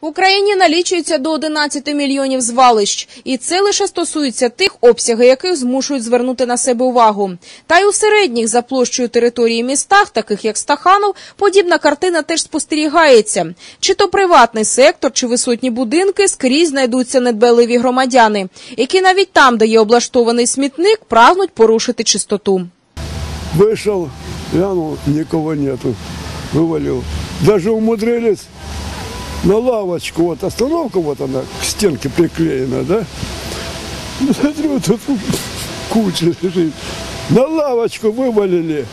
В Україні налічується до 11 мільйонів звалищ, і це лише стосується тих, обсяги яких змушують звернути на себе увагу. Та й у середніх за площею території містах, таких як Стаханов, подібна картина теж спостерігається. Чи то приватний сектор, чи висотні будинки, скрізь знайдуться недбеливі громадяни, які навіть там, де є облаштований смітник, прагнуть порушити чистоту. Вышел, глянул, никого нету. Вывалил. Даже умудрились на лавочку, вот остановка, вот она к стенке приклеена, да? Ну, Смотрю, тут куча лежит. На лавочку вывалили.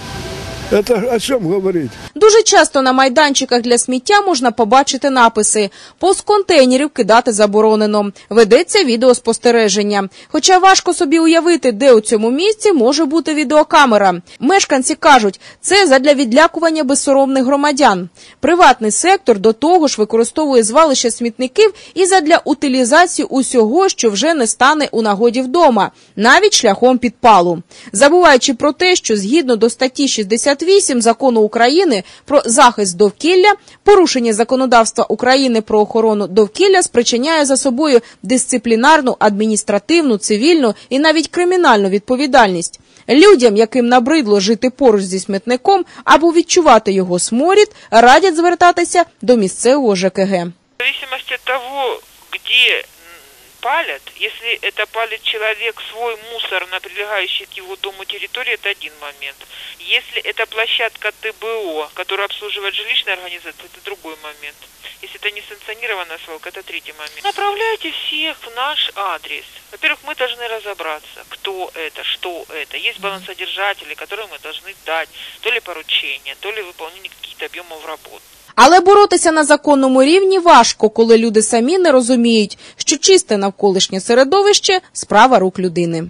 Это о чем говорить? Дуже часто на майданчиках для сміття можна побачити написи «Повз контейнерів кидати заборонено». Ведеться відеоспостереження. Хоча важко собі уявити, де у цьому місці може бути відеокамера. Мешканці кажуть, це задля відлякування безсоромних громадян. Приватний сектор до того ж використовує звалище смітників і задля утилізації усього, що вже не стане у нагоді вдома, навіть шляхом підпалу. Забуваючи про те, що згідно до статті 68 закону України про захист довкілля, порушення законодавства України про охорону довкілля спричиняє за собою дисциплінарну, адміністративну, цивільну і навіть кримінальну відповідальність. Людям, яким набридло жити поруч зі смітником або відчувати його сморід, радять звертатися до місцевого ЖКГ. В зависимости от того, где палят, если это палит человек свой мусор на прилегающей к его дому территории, это один момент. Если это площадка ТБО, которая обслуживает жилищная организация, это другой момент. Если это несанкционированная свалка, это третий момент. Направляйте всех в наш адрес. Во-первых, мы должны разобраться, кто это, что это. Есть балансодержатели, которым мы должны дать то ли поручение, то ли выполнение каких-то объемов работ. Але боротися на законному рівні важко, коли люди самі не розуміють, що чисте навколишнє середовище – справа рук людини.